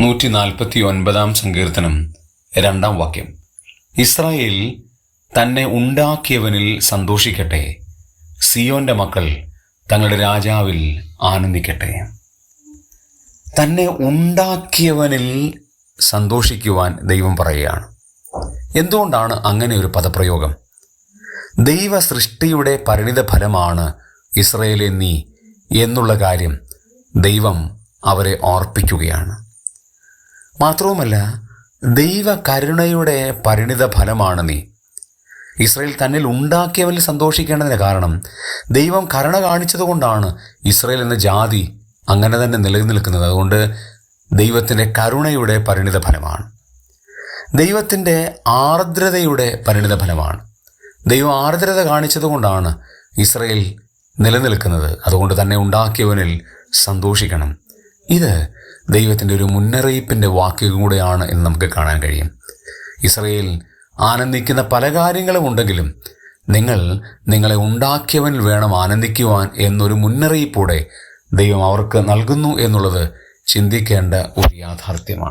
നൂറ്റി നാൽപ്പത്തി ഒൻപതാം സങ്കീർത്തനം രണ്ടാം വാക്യം. ഇസ്രായേൽ തന്നെ ഉണ്ടാക്കിയവനിൽ സന്തോഷിക്കട്ടെ. സിയോന്റെ മക്കൾ തങ്ങളുടെ രാജാവിൽ ആനന്ദിക്കട്ടെ. തന്നെ ഉണ്ടാക്കിയവനിൽ സന്തോഷിക്കുവാൻ ദൈവം പറയുകയാണ്. എന്തുകൊണ്ടാണ് അങ്ങനെ ഒരു പദപ്രയോഗം? ദൈവ സൃഷ്ടിയുടെ പരിണിത ഫലമാണ് ഇസ്രയേലെ നീ എന്നുള്ള കാര്യം ദൈവം അവരെ ഓർപ്പിക്കുകയാണ്. മാത്രവുമല്ല ദൈവ കരുണയുടെ പരിണിത ഫലമാണ് നീ. ഇസ്രയേൽ തന്നിൽ ഉണ്ടാക്കിയവനിൽ സന്തോഷിക്കേണ്ടതിന് കാരണം ദൈവം കരുണ കാണിച്ചതുകൊണ്ടാണ് ഇസ്രയേൽ എന്ന ജാതി അങ്ങനെ തന്നെ നിലനിൽക്കുന്നത്. അതുകൊണ്ട് ദൈവത്തിന്റെ കരുണയുടെ പരിണിത ഫലമാണ്. ദൈവത്തിന്റെ ആർദ്രതയുടെ പരിണിത ഫലമാണ്. ദൈവം ആർദ്രത കാണിച്ചതുകൊണ്ടാണ് ഇസ്രയേൽ നിലനിൽക്കുന്നത്. അതുകൊണ്ട് തന്നെ ഉണ്ടാക്കിയവനിൽ സന്തോഷിക്കണം. ഇത് ദൈവത്തിന്റെ ഒരു മുന്നറിയിപ്പിന്റെ വാക്ക് കൂടെയാണ് എന്ന് നമുക്ക് കാണാൻ കഴിയും. ഇസ്രയേൽ ആനന്ദിക്കുന്ന പല കാര്യങ്ങളും ഉണ്ടെങ്കിലും നിങ്ങൾ നിങ്ങളെ ഉണ്ടാക്കിയവനിൽ വേണം ആനന്ദിക്കുവാൻ എന്നൊരു മുന്നറിയിപ്പൂടെ ദൈവം അവർക്ക് നൽകുന്നു എന്നുള്ളത് ചിന്തിക്കേണ്ട ഒരു യാഥാർത്ഥ്യമാണ്.